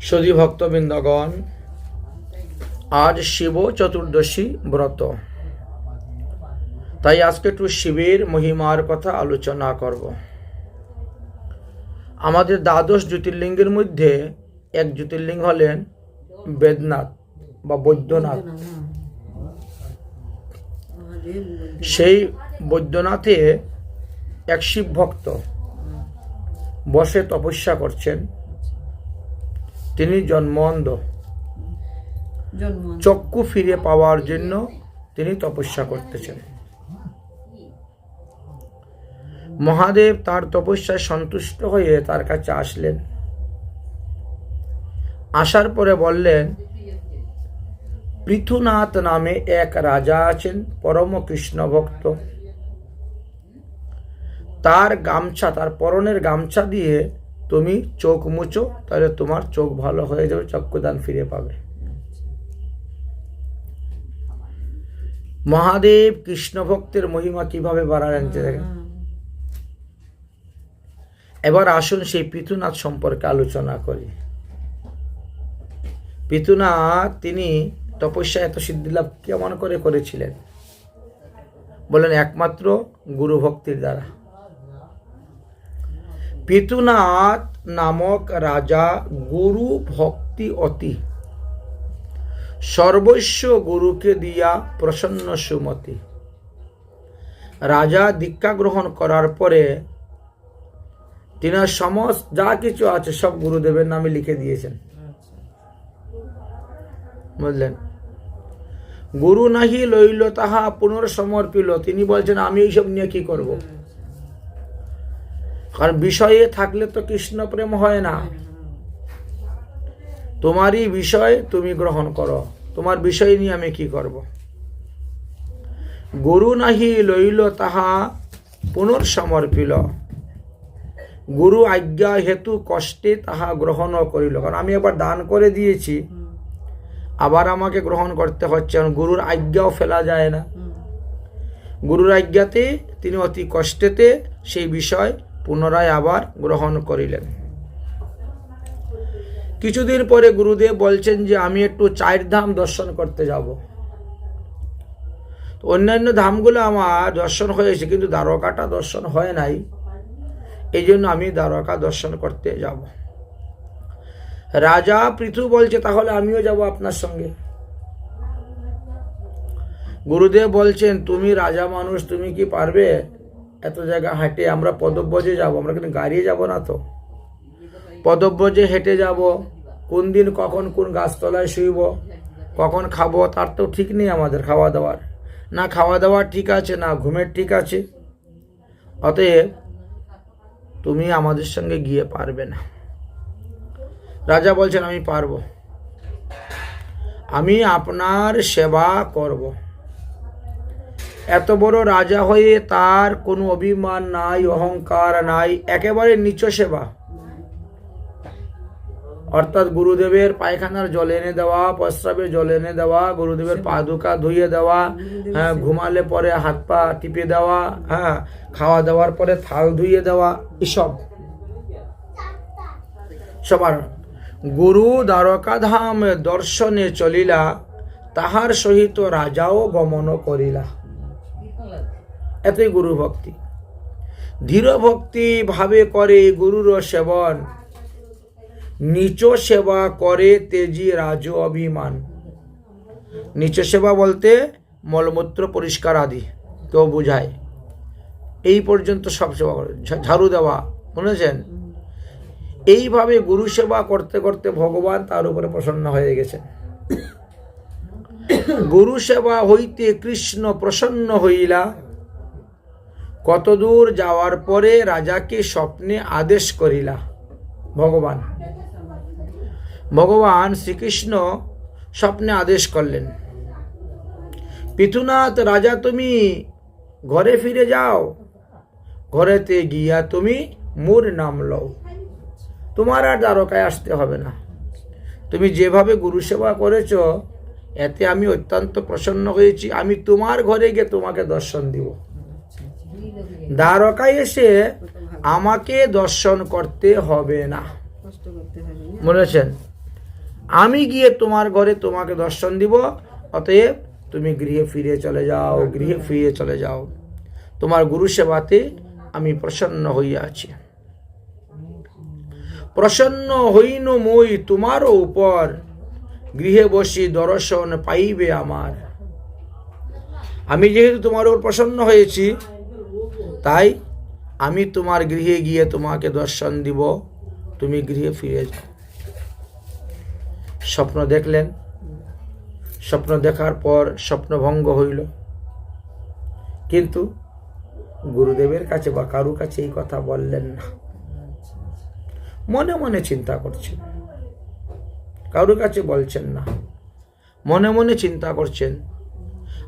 সদী ভক্তবৃন্দগণ, আজ শিব চতুর্দশী ব্রত। তাই আজকে একটু শিবের মহিমার কথা আলোচনা করব। আমাদের দ্বাদশ জ্যোতির্লিঙ্গের মধ্যে এক জ্যোতির্লিঙ্গ হলেন বেদনাথ বা বৈদ্যনাথ। সেই বৈদ্যনাথে এক শিব ভক্ত বসে তপস্যা করছেন। তিনি জন্মন্ধ। জন্ম চক্ষু ফিরে পাওয়ার জন্য তিনি তপস্যা করতেছেন। মহাদেব তার তপস্যায় সন্তুষ্ট হয়ে তার কাছে আসলেন। আসার পরে বললেন পৃথুনাথ নামে এক রাজা আছেন পরম কৃষ্ণ ভক্ত। তার গামছা তার পরনের গামছা দিয়ে তুমি চোখ মুছো, তাহলে তোমার চোখ ভালো হয়ে যাবে, চক্ষুদান ফিরে পাবে। মহাদেব কৃষ্ণ ভক্তের মহিমা কীভাবে বাড়ালেন দেখেন। এবার আসুন সেই পিতুনাথ সম্পর্কে আলোচনা করি। পিতুনাথ তিনি তপস্যা এত সিদ্ধি লাভ কেমন করে করেছিলেন? বলেন, একমাত্র গুরু ভক্তির দ্বারা। পিতুনাথ নামক রাজা গুরু ভক্তি অতি। সর্বস্ব গুরুকে দিয়া প্রসন্ন সুমতি। রাজা দীক্ষা গ্রহণ করার পরে তিনার সমস্ত যা কিছু আছে সব গুরুদেবের নামে লিখে দিয়েছেন। বুঝলেন? গুরু নাহি লইল তাহা পুনর্সমর্পিল। তিনি বলছেন, আমি এইসব নিয়ে কি করব? কারণ বিষয়ে থাকলে তো কৃষ্ণ প্রেম হয় না। তোমারই বিষয় তুমি গ্রহণ করো। তোমার বিষয় নিয়ে আমি কি করব? গুরু নাহি লইল তাহা পুনর্সমর্পিল গুরু আজ্ঞা হেতু কষ্টে তাহা গ্রহণ করিল। কারণ আমি আবার দান করে দিয়েছি। আবার আমাকে গ্রহণ করতে হচ্ছে। কারণ গুরুর আজ্ঞাও ফেলা যায় না। গুরুর আজ্ঞাতে তিনি অতি কষ্টেতে সেই বিষয় পুনরায় আবার গ্রহণ করিলেন। কিছুদিন পরে গুরুদেব বলছেন যে, আমি একটু চার ধাম দর্শন করতে যাব। অন্যান্য ধামগুলো আমার দর্শন হয়েছে, কিন্তু দ্বারকাটা দর্শন হয় নাই। এই জন্য আমি দ্বারকা দর্শন করতে যাব। রাজা পৃথু বলছে, তাহলে আমিও যাব আপনার সঙ্গে। গুরুদেব বলছেন, তুমি রাজা মানুষ, তুমি কি পারবে? এত জায়গা হাঁটে আমরা পদব্রজে যাব, আমরা কিন্তু গাড়ি যাব না তো? পদব্রজে হেঁটে যাব, কোন দিন কখন কোন গাছতলায় শুইব, কখন খাব, তার তো ঠিক নেই আমাদের খাওয়া দাওয়ার। না, খাওয়া দাওয়া ঠিক আছে, না ঘুমের ঠিক আছে। অতএব তুমি আমাদের সঙ্গে গিয়ে পারবে না। রাজা বলছেন, আমি পারব। আমি আপনার সেবা করব। এত বড় রাজা হয়ে তার কোনো অভিমান নাই, অহংকার নাই, একেবারে নিচ সেবা। অর্থাৎ গুরুদেবের পায়খানার জল এনে দেওয়া, প্রস্রাবের জল এনে দেওয়া, গুরুদেবের পাদুকা ধুয়ে দেওয়া হ্যাঁ ঘুমালে পরে হাত পা টিপে দেওয়া হ্যাঁ খাওয়া দাওয়ার পরে থাল ধুয়ে দেওয়া, এসব। সবার গুরু দ্বারকাধাম দর্শনে চলিলা, তাহার সহিত রাজাও গমন করিলা। এতই গুরু ভক্তি। ধীর ভক্তি ভাবে করে গুরুর সেবন, নিচ সেবা করে তেজি রাজ অভিমান। নিচ সেবা বলতে মলমূত্র পরিষ্কার আদি, কেউ বুঝায়। এই পর্যন্ত সব সেবা করে। ঝাড়ু দেওয়া, শুনেছেন? এইভাবে গুরু সেবা করতে করতে ভগবান তার উপরে প্রসন্ন হয়ে গেছেন। গুরু সেবা হইতে কৃষ্ণ প্রসন্ন হইলা। কতদূর যাওয়ার পরে রাজাকে স্বপ্নে আদেশ করিলা? ভগবান। ভগবান শ্রীকৃষ্ণ স্বপ্নে আদেশ করলেন, পিথুনাথ রাজা তুমি ঘরে ফিরে যাও। ঘরেতে গিয়া তুমি মোর নাম লও। তোমার আর দ্বারকায় আসতে হবে না। তুমি যেভাবে গুরু সেবা করেছ, এতে আমি অত্যন্ত প্রসন্ন হয়েছি। আমি তোমার ঘরে গিয়ে তোমাকে দর্শন দিব। দ্বারকায় এসে আমাকে দর্শন করতে হবে না। বলেছেন আমি গিয়ে তোমার ঘরে তোমাকে দর্শন দিব অতএব তুমি গৃহে ফিরে চলে যাও গৃহে ফিরে চলে যাও। তোমার গুরু সেবাতে আমি প্রসন্ন হইয়া আছি। প্রসন্ন হইন মই তোমারও উপর। গৃহে বসি দর্শন পাইবে আমার। আমি যেহেতু তোমার উপর প্রসন্ন হয়েছি তাই আমি তোমার গৃহে গিয়ে তোমাকে দর্শন দিব। তুমি গৃহে ফিরে যাও। স্বপ্ন দেখলেন। স্বপ্ন দেখার পর স্বপ্নভঙ্গ হইল। কিন্তু গুরুদেবের কাছে বা কারু কাছে এই কথা বললেন না। মনে মনে চিন্তা করছেন। কারু কাছে বলছেন না। মনে মনে চিন্তা করছেন।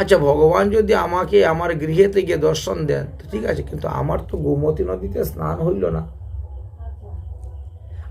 আচ্ছা ভগবান যদি আমাকে আমার গৃহেতে গিয়ে দর্শন দেন, তো ঠিক আছে, কিন্তু আমার তো গোমতী নদীতে স্নান হইল না।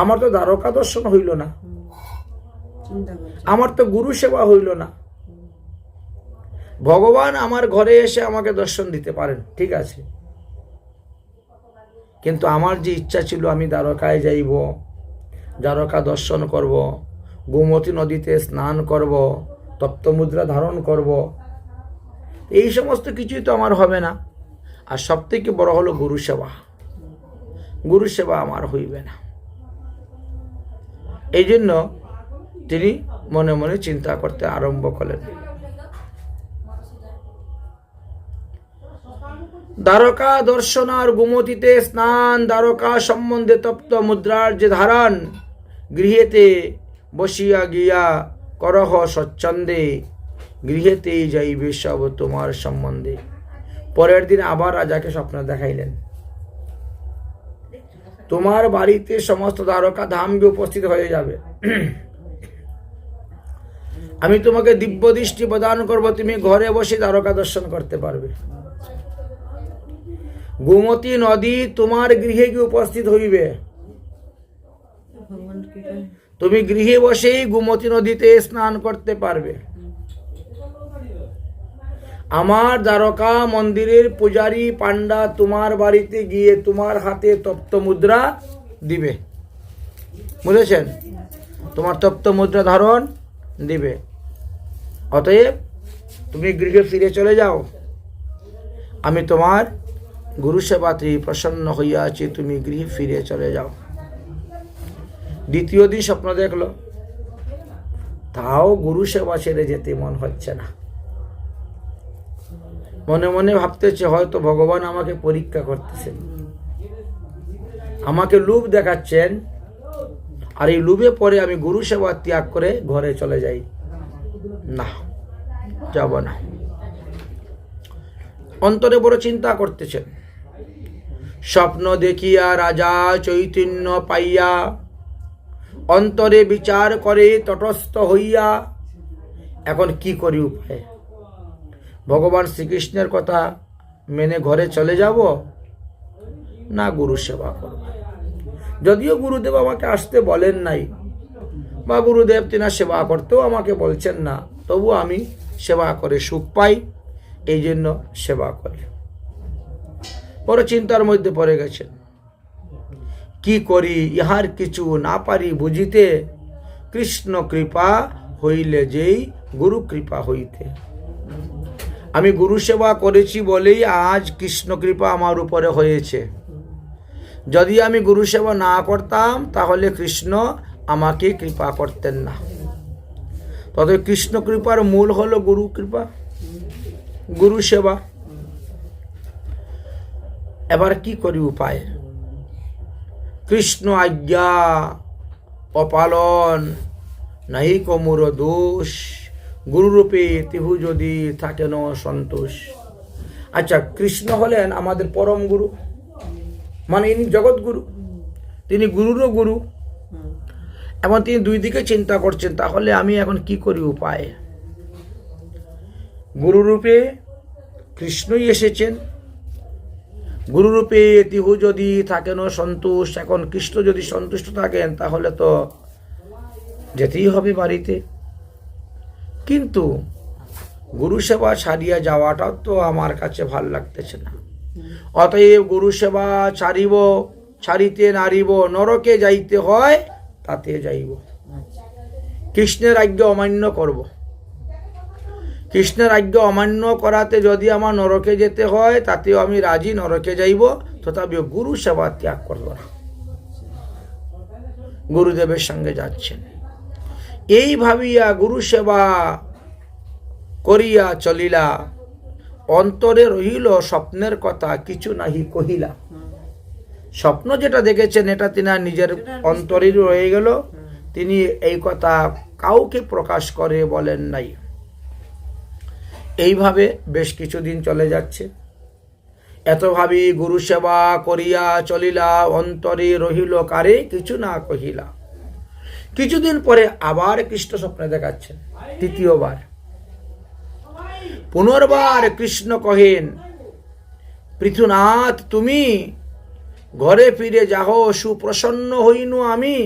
আমার তো দ্বারকা দর্শন হইল না। আমার তো গুরু সেবা হইল না। ভগবান আমার ঘরে এসে আমাকে দর্শন দিতে পারেন, ঠিক আছে। কিন্তু আমার যে ইচ্ছা ছিল, আমি দ্বারকায় যাইব, দ্বারকা দর্শন করব, গোমতী নদীতে স্নান করব, তপ্তমুদ্রা ধারণ করব এই সমস্ত কিছুই তো আমার হবে না। আর সব থেকে বড় হলো গুরু সেবা। গুরু সেবা আমার হইবে না। এই জন্য তিনি মনে মনে চিন্তা করতে আরম্ভ করলেন। দ্বারকা দর্শন আর গোমতীতে স্নান, দ্বারকা সম্বন্ধে তপ্ত মুদ্রার যে ধারণ গৃহেতে বসিয়া গিয়া করহ স্বচ্ছন্দে গৃহেতেই যাইবে সব তোমার সম্বন্ধে। পরের দিন আবার রাজাকে স্বপ্ন দেখাইলেন। তোমার বাড়িতে সমস্ত দ্বারকা ধামকে উপস্থিত হয়ে যাবে। আমি তোমাকে দিব্য দৃষ্টি প্রদান করব, তুমি ঘরে বসে দ্বারকা দর্শন করতে পারবে। গোমতী নদী তোমার গৃহে কি উপস্থিত হইবে? তুমি গৃহে বসেই গোমতী নদীতে স্নান করতে পারবে। আমার দ্বারকা মন্দিরের পূজারী পান্ডা তোমার বাড়িতে গিয়ে তোমার হাতে তপ্ত মুদ্রা দিবে। বুঝেছেন? তোমার তপ্ত মুদ্রা ধারণ দিবে। অতএব, তুমি গৃহে ফিরে চলে যাও। আমি তোমার গুরু সেবাতে প্রসন্ন হইয়াছি, তুমি গৃহে ফিরে চলে যাও। দ্বিতীয় দিন স্বপ্ন দেখল। তাও গুরু সেবা ছেড়ে যেতে মন হচ্ছে না। মনে মনে ভাবতেছে, হয়তো ভগবান আমাকে পরীক্ষা করতেছেন আমাকে লুভ দেখাচ্ছেন, আর এই লুভে পরে আমি গুরু সেবা ত্যাগ করে ঘরে চলে যাই। না, যাব না। অন্তরে বড় চিন্তা করতেছেন। স্বপ্ন দেখিয়া রাজা চৈতন্য পাইয়া, অন্তরে বিচার করে তটস্থ হইয়া, এখন কি করি উপায়? ভগবান শ্রীকৃষ্ণের কথা মেনে ঘরে চলে যাব? না গুরু সেবা করব। যদিও গুরুদেব আমাকে আসতে বলেন নাই, বা গুরুদেব তিনার সেবা করতেও আমাকে বলছেন না, তবু আমি সেবা করে সুখ পাই, এই জন্য সেবা করি। বড় চিন্তার মধ্যে পড়ে গেছেন। কি করি, ইহার কিছু না পারি বুঝিতে, কৃষ্ণ কৃপা হইলে যেই গুরু কৃপা হইতে। আমি গুরু সেবা করেছি বলেই আজ কৃষ্ণ কৃপা আমার উপরে হয়েছে। যদি আমি গুরু সেবা না করতাম, তাহলে কৃষ্ণ আমাকে কৃপা করতেন না। তবে কৃষ্ণ কৃপার মূল হলো গুরু কৃপা, গুরু সেবা। এবার কি করি উপায়? কৃষ্ণ আজ্ঞা অপালন, নাহি কমুর দোষ। গুরুরূপে তিহু যদি থাকে ন, সন্তোষ। আচ্ছা কৃষ্ণ হলেন আমাদের পরম গুরু। মানে ইনি জগৎগুরু তিনি গুরুরও গুরু। এবং তিনি দুই দিকে চিন্তা করছেন, তাহলে আমি এখন কি করি উপায়? গুরুরূপে কৃষ্ণই এসেছেন। গুরুরূপে তিহু যদি থাকেন সন্তোষ। এখন কৃষ্ণ যদি সন্তুষ্ট থাকেন, তাহলে তো যেতেই হবে বাড়িতে। কিন্তু গুরু সেবা ছাড়িয়া যাওয়াটাও তো আমার কাছে ভালো লাগতেছে না। অতএব গুরু সেবা ছাড়িব, ছাড়িতে নারিব নরকে যাইতে হয়, তাতে যাইব। কৃষ্ণের আজ্ঞা অমান্য করব। কৃষ্ণের আজ্ঞা অমান্য করাতে যদি আমার নরকে যেতে হয়, তাতেও আমি রাজি, নরকে যাইব, তথাপিও গুরু সেবা ত্যাগ করব না। গুরুদেবের সঙ্গে যাচ্ছেন। এই ভাবিয়া গুরু সেবা করিয়া চলিলা। অন্তরে রহিল স্বপ্নের কথা কিছু নাহি কহিলা। স্বপ্ন যেটা দেখেছেন এটা তিনি নিজের অন্তরেই রয়ে গেল। তিনি এই কথা কাউকে প্রকাশ করে বলেন নাই। এইভাবে বেশ কিছুদিন চলে যাচ্ছে। এত ভাবি গুরু সেবা করিয়া চলিলা অন্তরে রহিল কারে কিছু না কহিলা। কিছুদিন পরে আবার কৃষ্ণ স্বপ্নে দেখাচ্ছেন, তৃতীয়বার। পুনর্বার কৃষ্ণ কহেন, পৃথুনাথ, তুমি ঘরে ফিরে যাহ, সুপ্রসন্ন হইনু আমি।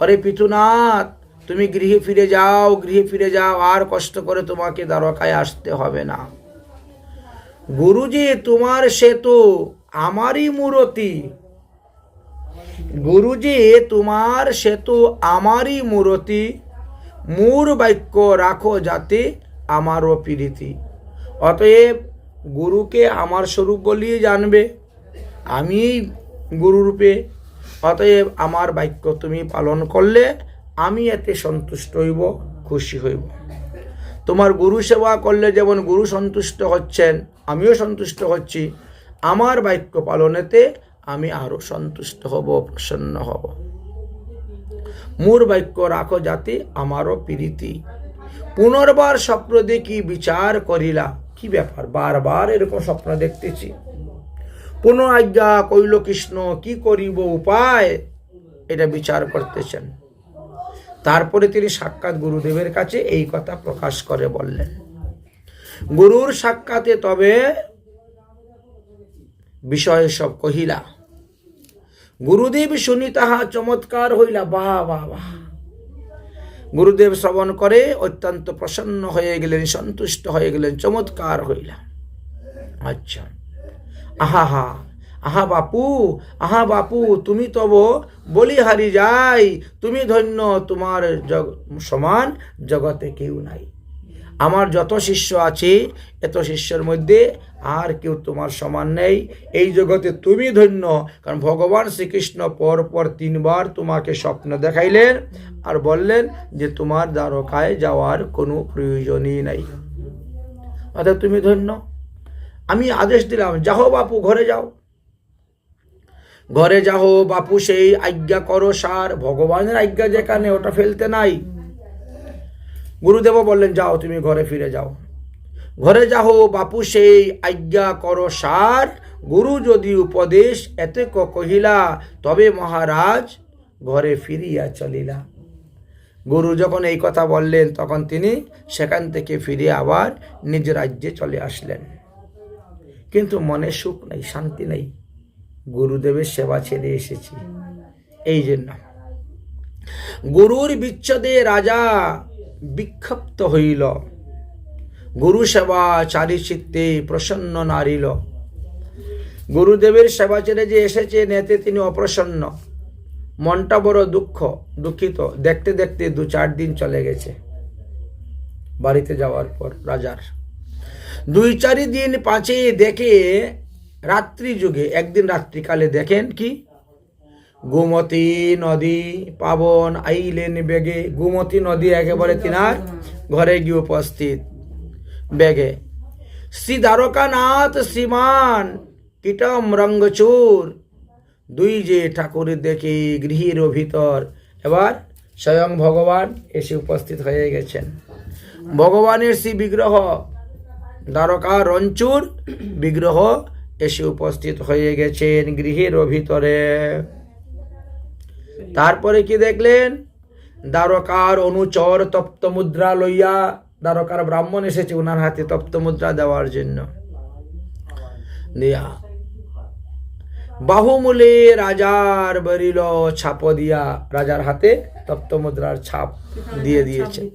অরে পৃথুনাথ, তুমি গৃহে ফিরে যাও, গৃহে ফিরে যাও, আর কষ্ট করে তোমাকে দ্বারকায় আসতে হবে না। গুরুজি, তোমার সেতু আমারই মূরতি গুরুজি, তোমার সেতু আমারই মূরতি। মূর বাক্য রাখো যাতে আমারও প্রীতি। অতএব গুরুকে আমার স্বরূপ বলিয়ে জানবে। আমি গুরুরূপে। অতএব আমার বাক্য তুমি পালন করলে আমি এতে সন্তুষ্ট হইব, খুশি হইব। তোমার গুরু সেবা করলে যেমন গুরু সন্তুষ্ট হচ্ছেন, আমিও সন্তুষ্ট হচ্ছি। আমার বাক্য পালনেতে আমি আরও সন্তুষ্ট হব, প্রসন্ন হব। মোর বাক্য রাখো যাতে আমারও প্রীতি। পুনর্বার স্বপ্ন দেখি, বিচার করিলা। কি ব্যাপার? বারবার এরকম স্বপ্ন দেখতেছি। পুনঃ আজ্ঞা কইল, কৃষ্ণ, কি করিব? উপায়? এটা বিচার করতেছেন। তারপরে তিনি সাক্ষাৎ গুরুদেবের কাছে এই কথা প্রকাশ করে বললেন, গুরুর সাক্ষাতে তবে বিষয় সব কহিলা। গুরুদেব শুনি তাহা চমৎকার হইলা বাহ বাহ বাহ গুরুদেব শ্রবণ করে, অত্যন্ত প্রসন্ন হয়ে গেলেন, সন্তুষ্ট হয়ে গেলেন, চমৎকার হইলা। আচ্ছা। আহা, হা। আহা, বাপু। আহা, বাপু, তুমি তব বলিহারি যাই। তুমি ধন্য তোমার জগ, সমান জগতে কেউ নাই। আমার যত শিষ্য আছে, এত শিষ্যের মধ্যে আর কেউ তোমার সমান নেই। এই জগতে তুমি ধন্য, কারণ ভগবান শ্রীকৃষ্ণ পর পর তিনবার তোমাকে স্বপ্ন দেখাইলেন আর বললেন যে তোমার দ্বারকায় যাওয়ার কোনো প্রয়োজনই নাই। অর্থাৎ তুমি ধন্য। আমি আদেশ দিলাম, যাহো বাপু, ঘরে যাও। ঘরে যাহো বাপু, সেই আজ্ঞা করো সার। ভগবানের আজ্ঞা যেখানে, ওটা ফেলতে নাই। গুরুদেব বললেন, যাও, তুমি ঘরে ফিরে যাও। ঘরে যাও বাপু সেই আজ্ঞা করো সার। গুরু যদি উপদেশ এতে কহিলা, তবে মহারাজ ঘরে ফিরিয়া চলিলা। গুরু যখন এই কথা বললেন, তখন তিনি সেখান থেকে ফিরে আবার নিজ রাজ্যে চলে আসলেন। কিন্তু মনে সুখ নেই, শান্তি নেই। গুরুদেবের সেবা ছেড়ে এসেছি। এই জন্য। গুরুর বিচ্ছেদে রাজা বিক্ষিপ্ত হইল। গুরু সেবা চারি চিত্তে প্রসন্ন নারিল। গুরুদেবের সেবা ছেড়ে যে এসেছে, নেতে তিনি অপ্রসন্ন। মনটা বড় দুঃখ, দুঃখিত। দেখতে দেখতে দু চার দিন চলে গেছে বাড়িতে যাওয়ার পর রাজার। দুই চারি দিন পাঁচে দেখে রাত্রি যুগে একদিন রাত্রিকালে দেখেন কি? গোমতী নদী পাবন আইলেন বেগে। গোমতী নদী একেবারে তিনার ঘরে গিয়ে উপস্থিত। বেগে, শ্রী দ্বারকানাথ শ্রীমান, কীটম রঙ্গচুর দুই যে ঠাকুর দেখে গৃহের ভিতর। এবার স্বয়ং ভগবান এসে উপস্থিত হয়ে গেছেন। ভগবানের শ্রী বিগ্রহ, দ্বারকা রঞ্চুর বিগ্রহ এসে উপস্থিত হয়ে গেছেন গৃহের ভিতরে। তারপরে কি দেখলেন? দ্বারকার অনুচর তপ্ত মুদ্রা লইয়া দ্বারকার ব্রাহ্মণ এসেছে ওনার হাতে তপ্ত মুদ্রা দেওয়ার জন্য। দিয়া। বাহুমূলে রাজার বেরিল ছাপ দিয়া রাজার হাতে তপ্ত মুদ্রার ছাপ দিয়ে দিয়েছে।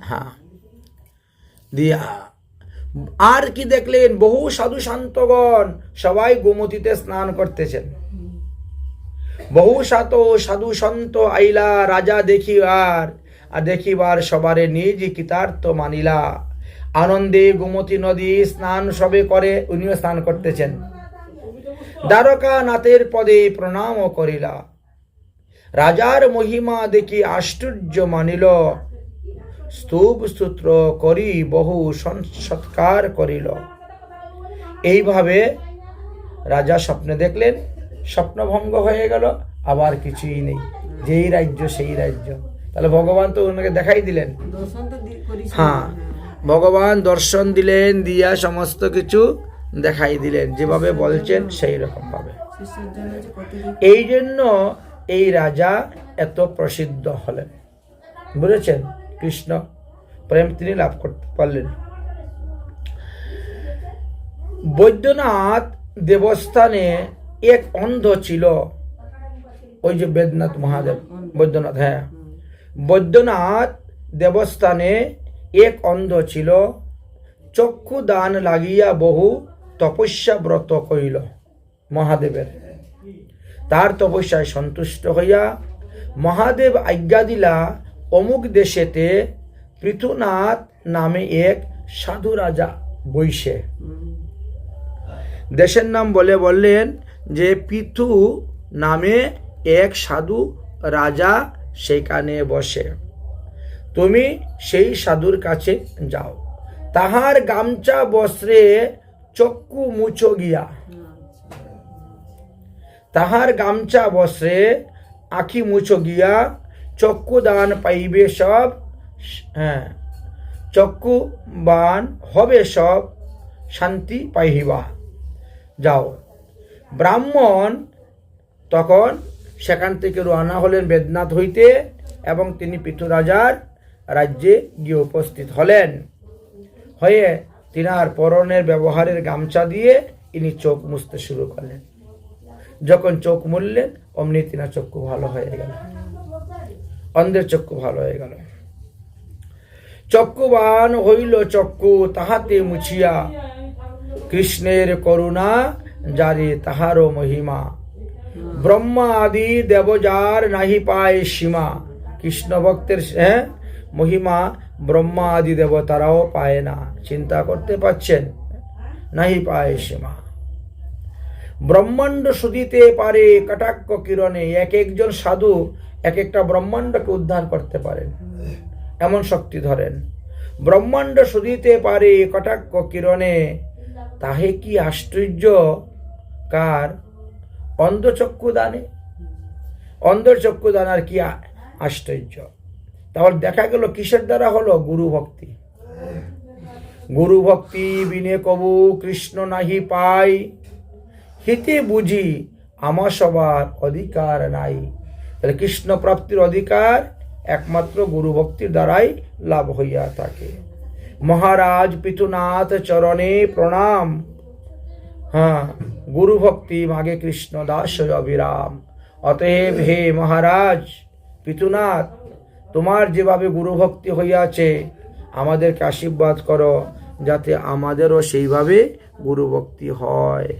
হ্যাঁ। দিয়া। আর কি দেখলেন? বহু সাধু শান্তগণ সবাই গোমতীতে স্নান করতেছেন। বহু সাত সাধু সন্ত আইলা, রাজা দেখিবার, আর দেখিবার সবারে নিজ কৃতার্থ মানিলা। আনন্দে গোমতী নদী স্নান সবে করে, উনিও স্নান করতেছেন। দ্বারকা নাথের পদে প্রণাম করিলা। রাজার মহিমা দেখি আশ্চর্য মানিল। স্তূপ সূত্র করি বহু সৎ- সৎকার করিল। এইভাবে রাজা স্বপ্নে দেখলেন। স্বপ্নভঙ্গ হয়ে গেল আবার কিছুই নেই। যেই রাজ্য সেই রাজ্য। তাহলে ভগবান তো ওনাকে দেখাই দিলেন। হ্যাঁ। ভগবান দর্শন দিলেন দিয়া সমস্ত কিছু দেখাই দিলেন। যেভাবে বলছেন সেই রকম ভাবে। শিষ্যের জন্য যে কত কি- এই জন্য এই রাজা এত প্রসিদ্ধ হলেন। বুঝেছেন? কৃষ্ণ প্রেম তিনি লাভ করতে পারলেন। বৈদ্যনাথ দেবস্থানে এক অন্ধ ছিল। ওই যে বেদনাথ মহাদেব, বৈদ্যনাথ হ্যাঁ। বৈদ্যনাথ দেবস্থানে এক অন্ধ ছিল। চক্ষু দান লাগিয়া বহু তপস্যা ব্রত কইল মহাদেবের। তার তপস্যায় সন্তুষ্ট হইয়া মহাদেব আজ্ঞা দিলা, অমুক দেশেতে পৃথুনাথ নামে এক সাধু রাজা বৈশে দেশের নাম বলে বললেন যে পৃথু নামে এক সাধু রাজা সেখানে বসে। তুমি সেই সাধুর কাছে যাও। তাহার গামছা বস্ত্রে চক্ষু মুছো গিয়া। তাহার গামছা বস্ত্রে আখি মুছো গিয়া চক্ষু দান পাইবে সব হ্যাঁ চক্ষু বান হবে সব, শান্তি পাইবা। যাও। ব্রাহ্মণ তখন সেখান থেকে রওনা হলেন বেদনাথ হইতে এবং তিনি পৃথু রাজার রাজ্যে গিয়ে উপস্থিত হলেন। হয়ে তিনার পরনের ব্যবহারের গামছা দিয়ে ইনি চোখ মুছতে শুরু করলেন। যখন চোখ মুললেন, অমনি তিনার চক্ষু ভালো হয়ে গেল। অন্ধের চক্ষু ভালো হয়ে গেল। চক্ষুবান হইল চক্ষু, তাহাতে মুছিয়া। কৃষ্ণের করুণা জারে তাহারও মহিমা। ব্রহ্মা আদি দেবযার নাহি পায় সীমা। কৃষ্ণ ভক্তের হ্যাঁ? মহিমা ব্রহ্মা আদি দেবতারাও পায় না। চিন্তা করতে পারছেন? নাহি পায় সীমা। ব্রহ্মাণ্ড শুধিতে পারে কটাক্ষ কিরণে। এক একজন সাধু এক একটা ব্রহ্মাণ্ডকে উদ্ধার করতে পারেন। এমন শক্তি ধরেন। ব্রহ্মাণ্ড শুধিতে পারে কটাক্ষ কিরণে। তাহে কি আশ্চর্য কার? অন্ধচক্ষু দানে অন্ধচক্ষু দানার কি আশ্চর্য। তাহলে দেখা গেল, কিসের দ্বারা হলো? গুরু ভক্তি। গুরু ভক্তি বিনে কবু কৃষ্ণ নাহি পাই। হিতে বুঝি আমার সবার অধিকার নাই। তাহলে কৃষ্ণ প্রাপ্তির অধিকার একমাত্র গুরু ভক্তির দ্বারাই লাভ হইয়া থাকে। মহারাজ পিতুনাথ চরণে প্রণাম। হ্যাঁ গুরু ভক্তি মাগে কৃষ্ণ দাস অবিরাম। অতএব হে মহারাজ, পিতুনাথ, তোমার যেভাবে গুরু ভক্তি হইয়াছে, আমাদেরকে আশীর্বাদ করো, যাতে আমাদেরও সেইভাবে গুরু ভক্তি হয়।